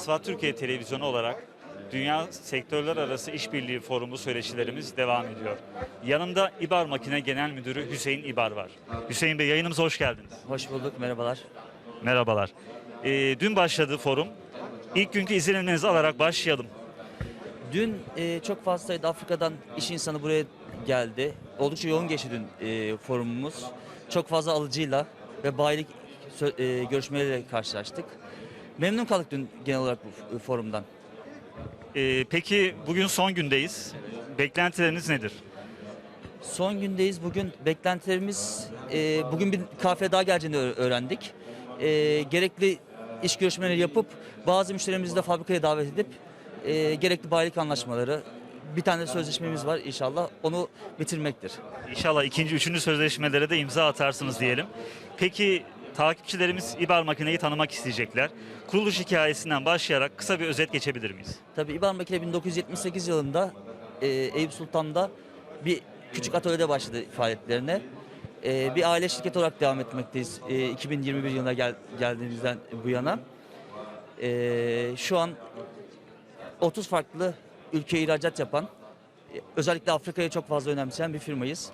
Asfalt Türkiye Televizyonu olarak Dünya Sektörler Arası İşbirliği Forumu söyleşilerimiz devam ediyor. Yanımda İbar Makine Genel Müdürü Hüseyin İbar var. Hüseyin Bey yayınımıza hoş geldiniz. Hoş bulduk, merhabalar. Merhabalar. Ee, dün başladı forum. İlk günkü izlenimlerinizi alarak başlayalım. Dün e, çok fazla sayıda Afrika'dan iş insanı buraya geldi. Oldukça yoğun geçti dün e, forumumuz. Çok fazla alıcıyla ve bayilik e, görüşmeleriyle karşılaştık. Memnun kaldık dün genel olarak bu forumdan. Ee, peki bugün son gündeyiz. Beklentileriniz nedir? Son gündeyiz. Bugün beklentilerimiz, e, bugün bir kahve daha geleceğini öğrendik. E, gerekli iş görüşmeleri yapıp bazı müşterilerimizi de fabrikaya davet edip e, gerekli bayilik anlaşmaları, bir tane sözleşmemiz var inşallah onu bitirmektir. İnşallah ikinci, üçüncü sözleşmelere de imza atarsınız diyelim. Peki takipçilerimiz İbar Makine'yi tanımak isteyecekler. Kuruluş hikayesinden başlayarak kısa bir özet geçebilir miyiz? Tabii İbar Makine 1978 yılında e, Eyüp Sultan'da bir küçük atölyede başladı faaliyetlerine. E, bir aile şirketi olarak devam etmekteyiz e, 2021 yılına gel, geldiğimizden bu yana. E, şu an 30 farklı ülkeye ihracat yapan, e, özellikle Afrika'ya çok fazla önemseyen bir firmayız.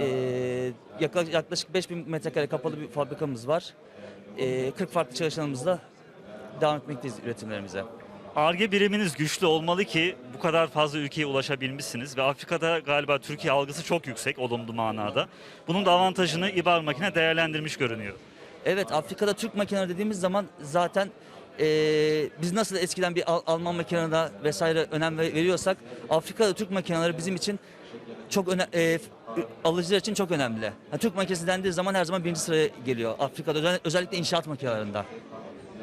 E, yaklaşık, yaklaşık 5000 metrekare kapalı bir fabrikamız var. E, 40 farklı çalışanımızla devam etmekteyiz üretimlerimize. Arge biriminiz güçlü olmalı ki bu kadar fazla ülkeye ulaşabilmişsiniz ve Afrika'da galiba Türkiye algısı çok yüksek olumlu manada. Bunun da avantajını İbar Makine değerlendirmiş görünüyor. Evet Afrika'da Türk makineleri dediğimiz zaman zaten eee, biz nasıl eskiden bir Al- Alman makinelerine vesaire önem ver- veriyorsak Afrika'da Türk makineleri bizim için çok öne, f- alıcılar için çok önemli. Ha, Türk makinesi dendiği zaman her zaman birinci sıraya geliyor Afrika'da özel- özellikle inşaat makinelerinde.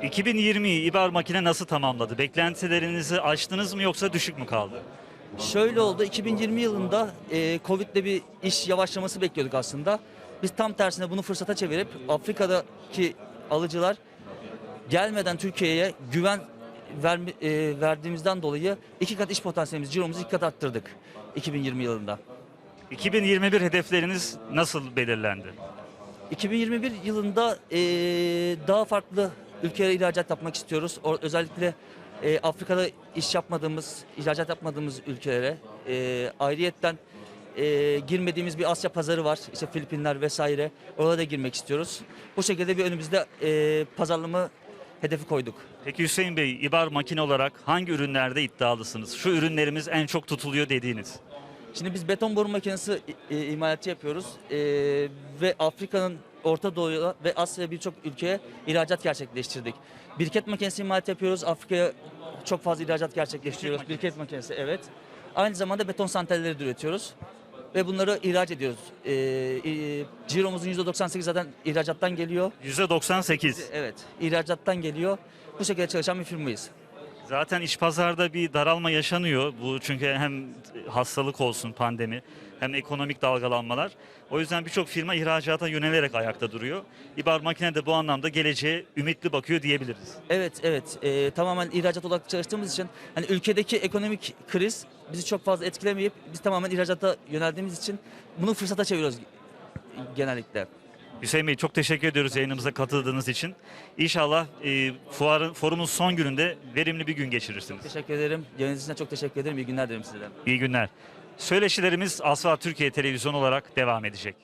2020'yi İbar Makine nasıl tamamladı? Beklentilerinizi aştınız mı yoksa düşük mü kaldı? Şöyle oldu 2020 yılında eee Covid'le bir iş yavaşlaması bekliyorduk aslında. Biz tam tersine bunu fırsata çevirip Afrika'daki alıcılar gelmeden Türkiye'ye güven vermi- eee, verdiğimizden dolayı iki kat iş potansiyelimiz, ciromuzu iki kat arttırdık 2020 yılında. 2021 hedefleriniz nasıl belirlendi? 2021 yılında eee, daha farklı ülkelere ihracat yapmak istiyoruz. O, özellikle eee, Afrika'da iş yapmadığımız, ihracat yapmadığımız ülkelere eee ayrıyetten eee, girmediğimiz bir Asya pazarı var. İşte Filipinler vesaire. Orada da girmek istiyoruz. Bu şekilde bir önümüzde eee pazarlama hedefi koyduk. Peki Hüseyin Bey, İbar Makine olarak hangi ürünlerde iddialısınız? Şu ürünlerimiz en çok tutuluyor dediğiniz. Şimdi biz beton boru makinesi e, imalatı yapıyoruz E, ve Afrika'nın Orta Doğu'ya ve Asya'ya birçok ülkeye ihracat gerçekleştirdik. Birket makinesi imalat yapıyoruz. Afrika'ya çok fazla ihracat gerçekleştiriyoruz. Birket makinesi evet. Aynı zamanda beton santralleri de üretiyoruz ve bunları ihraç ediyoruz. E, e, ciromuzun %98 zaten ihracattan geliyor. %98. Evet, ihracattan geliyor. Bu şekilde çalışan bir firmayız. Zaten iç pazarda bir daralma yaşanıyor. Bu çünkü hem hastalık olsun pandemi hem ekonomik dalgalanmalar. O yüzden birçok firma ihracata yönelerek ayakta duruyor. İbar Makine de bu anlamda geleceğe ümitli bakıyor diyebiliriz. Evet, evet. Ee, tamamen ihracat olarak çalıştığımız için hani ülkedeki ekonomik kriz bizi çok fazla etkilemeyip biz tamamen ihracata yöneldiğimiz için bunu fırsata çeviriyoruz genellikle. Hüseyin Bey çok teşekkür ediyoruz yayınımıza katıldığınız için. İnşallah e, fuarın, forumun son gününde verimli bir gün geçirirsiniz. Teşekkür ederim. Yönetiniz için çok teşekkür ederim. İyi günler dilerim size. İyi günler. Söyleşilerimiz Asfalt Türkiye Televizyonu olarak devam edecek.